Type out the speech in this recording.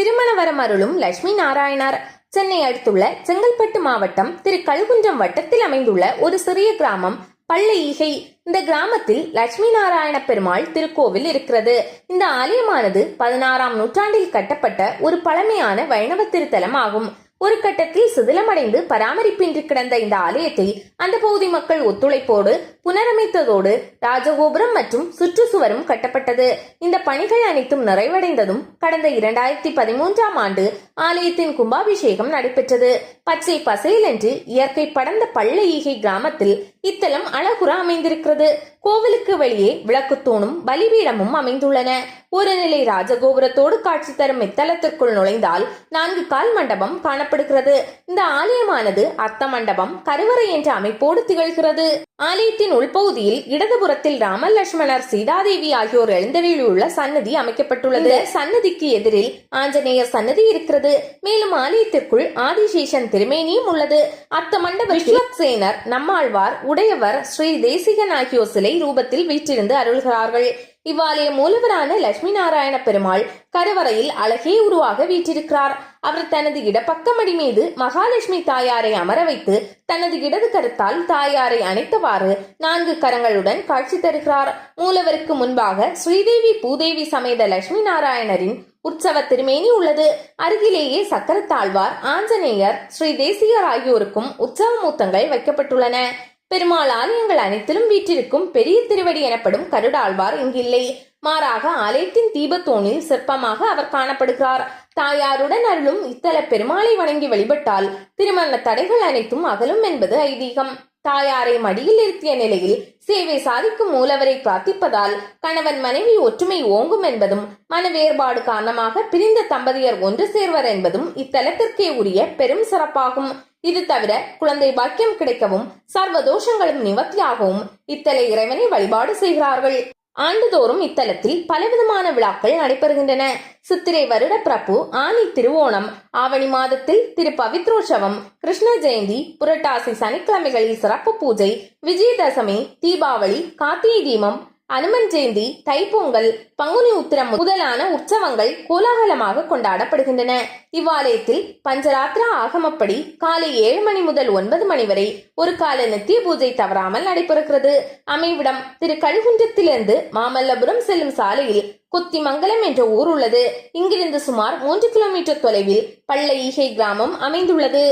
திருமணவரம் அருளும் லட்சுமி நாராயணர். சென்னை அடுத்துள்ள செங்கல்பட்டு மாவட்டம் திரு கழுகுன்றம் வட்டத்தில் அமைந்துள்ள ஒரு சிறிய கிராமம் பள்ளி ஈகை இந்த கிராமத்தில் லட்சுமி நாராயண பெருமாள் திருக்கோவில் இருக்கிறது. இந்த ஆலயமானது பதினாறாம் நூற்றாண்டில் கட்டப்பட்ட ஒரு பழமையான வைணவ திருத்தலம் ஆகும். ஒரு கட்டத்தில் சிதிலமடைந்து பராமரிப்பின்றி கிடந்த இந்த ஆலயத்தை அந்த பகுதி மக்கள் ஒத்துழைப்போடு புனரமைத்ததோடு ராஜகோபுரம் மற்றும் சுற்றுச்சுவரும் கட்டப்பட்டது. இந்த பணிகள் அனைத்தும் நிறைவடைந்ததும் கடந்த இரண்டாயிரத்தி பதிமூன்றாம் ஆண்டு ஆலயத்தின் கும்பாபிஷேகம் நடைபெற்றது. பச்சை பசையில் என்று இயற்கை படர்ந்த பள்ள ஈகை கிராமத்தில் இத்தலம் அழகுற அமைந்திருக்கிறது. கோவிலுக்கு வெளியே விளக்குத்தூணும் பலிபீடமும் அமைந்துள்ளன. ஒரு நிலை ராஜகோபுரத்தோடு காட்சி தரும் இத்தலத்திற்குள் நுழைந்தால் நான்கு கால் மண்டபம் காணப்படுகிறது. இந்த ஆலயமானது அர்த்த மண்டபம் கருவறை என்ற அமைப்போடு திகழ்கிறது. ஆலயத்தின் உள்பகுதியில் இடதுபுறத்தில் ராமர் லட்சுமணர் சீதாதேவி ஆகியோர் எழுந்தருளியுள்ள சன்னதி அமைக்கப்பட்டுள்ளது. சன்னதிக்கு எதிரில் ஆஞ்சநேயர் சன்னதி இருக்கிறது. மேலும் ஆலயத்திற்குள் ஆதிசேஷன் திருமேனியும் உள்ளது. அத்த மண்டப விஸ்வக்சேனர் நம்மாழ்வார் உடையவர் ஸ்ரீ தேசிகன் ஆகியோர் சிலை ரூபத்தில் வீற்றிருந்து அருள்கிறார்கள். இவ்வாலய மூலவரான லட்சுமி நாராயண பெருமாள் கருவறையில் அழகே உருவாக வீற்றிருக்கிறார். அவர் தனது இடப்பக்கமடி மீது மகாலட்சுமி தாயாரை அமர வைத்து தனது இடது கருத்தால் தாயாரை அணைத்தவாறு நான்கு கரங்களுடன் காட்சி தருகிறார். மூலவருக்கு முன்பாக ஸ்ரீதேவி பூதேவி சமேத லட்சுமி நாராயணரின் உற்சவ திருமேனி உள்ளது. அருகிலேயே சக்கரத்தாழ்வார் ஆஞ்சநேயர் ஸ்ரீ தேசியர் ஆகியோருக்கும் உற்சவ மூத்தங்கள் வைக்கப்பட்டுள்ளன. பெருமாள் ஆலயங்கள் அனைத்திலும் வீற்றிருக்கும் பெரிய திருவடி எனப்படும் கருடாழ்வார் இங்கில்லை. மாறாக ஆலயத்தின் தீபத்தோணில் சிற்பமாக அவர் காணப்படுகிறார். தாயாருடன் அருளும் இத்தல பெருமாளை வணங்கி வழிபட்டால் திருமண தடைகள் அனைத்தும் அகலும் என்பது ஐதீகம். தாயாரை மடியில் இருத்திய நிலையில் சேவை சாதிக்கும் மூலவரை பிரார்த்திப்பதால் கணவன் மனைவி ஒற்றுமை ஓங்கும் என்பதும் மன வேறுபாடு காரணமாக பிரிந்த தம்பதியர் ஒன்று சேர்வர் என்பதும் இத்தலத்திற்கே உரிய பெரும் சிறப்பாகும். இது தவிர குழந்தை பாக்கியம் கிடைக்கவும் சர்வ தோஷங்களும் நிவர்த்தியாகவும் இத்தலை இறைவனை வழிபாடு செய்கிறார்கள். ஆண்டுதோறும் இத்தலத்தில் பலவிதமான விழாக்கள் நடைபெறுகின்றன. சித்திரை வருட பிரபு ஆனி திருவோணம் ஆவணி மாதத்தில் திரு பவித்ரோற்சவம் கிருஷ்ண ஜெயந்தி புரட்டாசி சனிக்கிழமைகளில் சிறப்பு பூஜை விஜயதசமி தீபாவளி கார்த்திகை தீபம் அனுமன் ஜெயந்தி தைப்பொங்கல் பங்குனி உத்திரம் முதலான உற்சவங்கள் கோலாகலமாக கொண்டாடப்படுகின்றன. இவ்வாலயத்தில் பஞ்சராத்திரா ஆகமப்படி காலை ஏழு மணி முதல் ஒன்பது மணி வரை ஒரு கால நித்திய பூஜை தவறாமல் நடைபெறுகிறது. அமைவிடம் திரு கழுகுன்றத்திலிருந்து மாமல்லபுரம் செல்லும் சாலையில் கொத்திமங்கலம் என்ற ஊர் உள்ளது. இங்கிருந்து சுமார் மூன்று கிலோமீட்டர் தொலைவில் பள்ள ஈகை கிராமம் அமைந்துள்ளது.